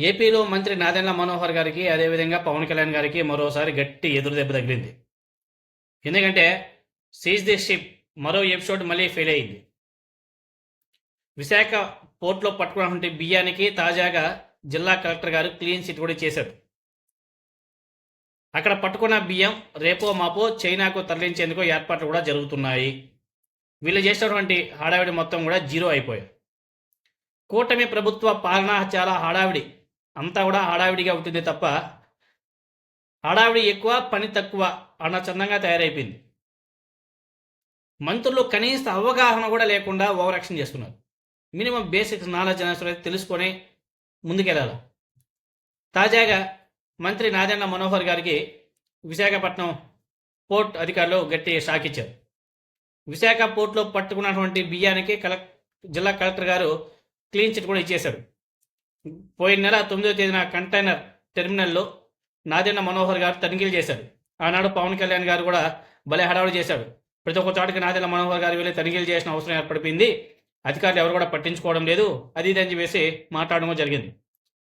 ఏపీలో మంత్రి నాదెండ్ల మనోహర్ గారికి అదేవిధంగా పవన్ కళ్యాణ్ గారికి మరోసారి గట్టి ఎదురు దెబ్బ తగిలింది. ఎందుకంటే సీజ్ ది షిప్ మరో ఎపిసోడ్ మళ్ళీ ఫెయిల్ అయింది. విశాఖ పోర్ట్లో పట్టుకున్నటువంటి బియ్యానికి తాజాగా జిల్లా కలెక్టర్ గారు క్లీన్ చిట్ కూడా చేశారు. అక్కడ పట్టుకున్న బియ్యం రేపో మాపో చైనాకు తరలించేందుకు ఏర్పాట్లు కూడా జరుగుతున్నాయి. వీళ్ళు చేసినటువంటి హడావిడి మొత్తం కూడా జీరో అయిపోయాయి. కూటమి ప్రభుత్వ పాలన చాలా హడావిడి అంతా కూడా హడావిడిగా ఉంటుంది తప్ప హడావిడి ఎక్కువ పని తక్కువ అన్న చందంగా తయారైపోయింది. మంత్రులు కనీస అవగాహన కూడా లేకుండా ఓవర్ యాక్షన్ చేస్తున్నారు. మినిమం బేసిక్స్ నాలెడ్జ్ అనేది తెలుసుకొని ముందుకెళ్ళాలి? తాజాగా మంత్రి నాదెండ్ల మనోహర్ గారికి విశాఖపట్నం పోర్ట్ అధికారులు గట్టి షాక్ ఇచ్చారు. విశాఖ పోర్ట్లో పట్టుకున్నటువంటి బియ్యానికి కలెక్ జిల్లా కలెక్టర్ గారు క్లీన్ చిట్ కూడా ఇచ్చేశారు. పోయిన నెల తొమ్మిదో తేదీన కంటైనర్ టెర్మినల్లో నాదెండ్ల మనోహర్ గారు తనిఖీలు చేశారు. ఆనాడు పవన్ కళ్యాణ్ గారు కూడా భలే హడావుడి చేశాడు ప్రతి ఒక్క చోటకి నాదెండ్ల మనోహర్ గారు వెళ్ళి తనిఖీలు చేసిన అవసరం ఏర్పడిపోయింది. అధికారులు ఎవరు కూడా పట్టించుకోవడం లేదు. అది ఇది అని చెప్పేసి మాట్లాడడం జరిగింది.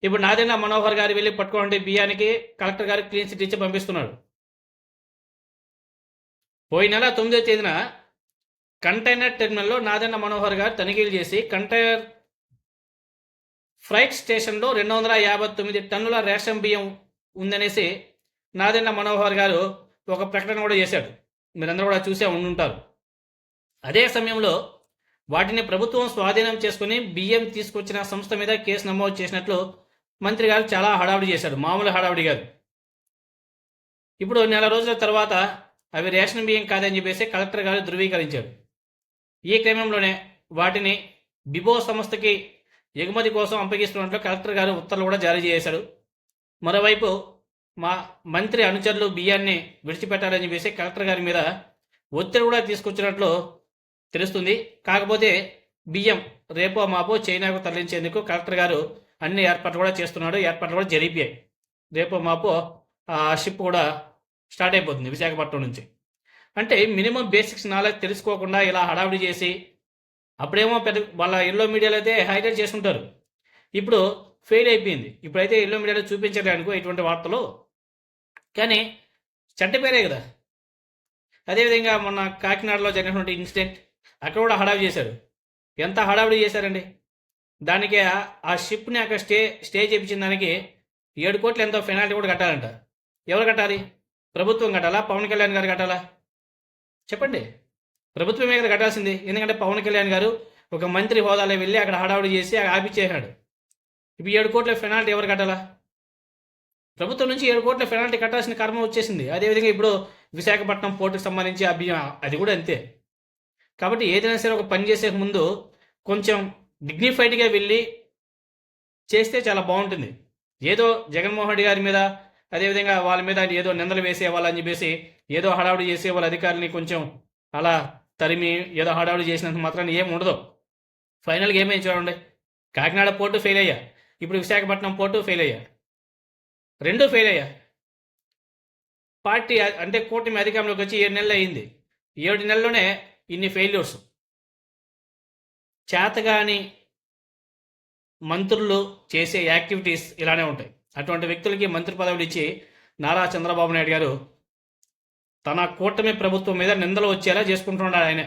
ఇప్పుడు నాదెండ్ల మనోహర్ గారు వెళ్ళి పట్టుకోండి బియ్యానికి కలెక్టర్ గారు క్లీన్ చిట్ ఇచ్చి పంపిస్తున్నాడు పోయిన నెల తొమ్మిదో తేదీన కంటైనర్ టెర్మినల్లో నాదెండ్ల మనోహర్ గారు తనిఖీలు చేసి కంటైనర్ ఫ్రైట్ స్టేషన్లో రెండు వందల యాభై తొమ్మిది టన్నుల రేషన్ బియ్యం ఉందనేసి నాదెండ్ల మనోహర్ గారు ఒక ప్రకటన కూడా చేశాడు. మీరందరూ కూడా చూసే ఉండుంటారు. అదే సమయంలో వాటిని ప్రభుత్వం స్వాధీనం చేసుకుని బియ్యం తీసుకొచ్చిన సంస్థ మీద కేసు నమోదు చేసినట్లు మంత్రి గారు చాలా హడావుడి చేశారు. మామూలు హడావుడి గారు ఇప్పుడు నెల రోజుల తర్వాత అవి రేషన్ బియ్యం కాదని చెప్పేసి కలెక్టర్ గారు ధృవీకరించారు. ఈ క్రమంలోనే వాటిని బిబో సంస్థకి ఎగుమతి కోసం అప్పగిస్తున్నట్లు కలెక్టర్ గారు ఉత్తర్వులు కూడా జారీ చేశాడు. మరోవైపు మా మంత్రి అనుచరులు బియ్యాన్ని విడిచిపెట్టాలని చెప్పేసి కలెక్టర్ గారి మీద ఒత్తిడి కూడా తీసుకొచ్చినట్లు తెలుస్తుంది. కాకపోతే బియ్యం రేపో మాపో చైనాకు తరలించేందుకు కలెక్టర్ గారు అన్ని ఏర్పాట్లు కూడా చేస్తున్నాడు. ఏర్పాట్లు కూడా జరిపాయి రేపో మాపో ఆ షిప్ కూడా స్టార్ట్ అయిపోతుంది విశాఖపట్నం నుంచి. అంటే మినిమం బేసిక్స్ నాలెడ్జ్ తెలుసుకోకుండా ఇలా హడావిడి చేసి అప్పుడేమో పెద్ద వాళ్ళ ఎల్లో మీడియాలో అయితే హైలైట్ చేసుకుంటారు ఇప్పుడు ఫెయిల్ అయిపోయింది. ఇప్పుడైతే ఎల్లో మీడియాలో చూపించడానికి ఇటువంటి వార్తలు. కానీ చెడ్డ పేరే కదా. అదేవిధంగా మొన్న కాకినాడలో జరిగినటువంటి ఇన్సిడెంట్ అక్కడ కూడా హడావిడి చేశారు. ఎంత హడావిడి చేశారండి? దానికి ఆ- ఆ షిప్ని అక్కడ స్టే స్టే చేయించిన దానికి ఏడు కోట్లు ఎంతో పెనాల్టీ కూడా కట్టాలంట. ఎవరు కట్టాలి? ప్రభుత్వం కట్టాలా? పవన్ కళ్యాణ్ గారు కట్టాలా? చెప్పండి. ప్రభుత్వమే కదా కట్టాల్సింది. ఎందుకంటే పవన్ కళ్యాణ్ గారు ఒక మంత్రి హోదాలో వెళ్ళి అక్కడ హడావుడి చేసి ఆపిచ్చేశాడు. ఇప్పుడు ఏడు కోట్ల పెనాల్టీ ఎవరు కట్టాలా? ప్రభుత్వం నుంచి ఏడు కోట్ల పెనాల్టీ కట్టాల్సిన కర్మ వచ్చేసింది. అదేవిధంగా ఇప్పుడు విశాఖపట్నం పోర్టుకు సంబంధించి ఆ బియ్యం అది కూడా అంతే. కాబట్టి ఏదైనా సరే ఒక పని చేసే ముందు కొంచెం డిగ్నిఫైడ్గా వెళ్ళి చేస్తే చాలా బాగుంటుంది. ఏదో జగన్మోహన్ రెడ్డి గారి మీద అదేవిధంగా వాళ్ళ మీద ఏదో నిందలు వేసేవాళ్ళని చెప్పేసి ఏదో హడావుడి చేసే వాళ్ళ అధికారులని కొంచెం అలా తరిమి ఏదో హడావుడి చేసినంత మాత్రాన్ని ఏం ఉండదు. ఫైనల్గా ఏమేమి చూడండి. కాకినాడ పోర్టు ఫెయిల్ అయ్యా. ఇప్పుడు విశాఖపట్నం పోర్టు ఫెయిల్ అయ్యా. రెండు ఫెయిల్ అయ్యా. పార్టీ అంటే కూటమి అధికారంలోకి వచ్చి ఏడు నెలలు అయింది. ఏడు నెలలోనే ఇన్ని ఫెయిల్యూర్స్ చేతగాని మంత్రులు చేసే యాక్టివిటీస్ ఇలానే ఉంటాయి. అటువంటి వ్యక్తులకి మంత్రి పదవులు ఇచ్చి నారా చంద్రబాబు నాయుడు గారు తన కూటమి ప్రభుత్వం మీద నిందలు వచ్చేలా చేసుకుంటున్నాడు ఆయన.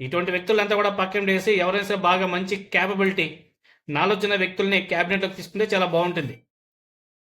ఇటువంటి వ్యక్తులంతా కూడా పక్కన వేసి ఎవరైనా సరే బాగా మంచి క్యాపబిలిటీ నాలెడ్జ్ వ్యక్తుల్ని క్యాబినెట్లోకి తీసుకుంటే చాలా బాగుంటుంది.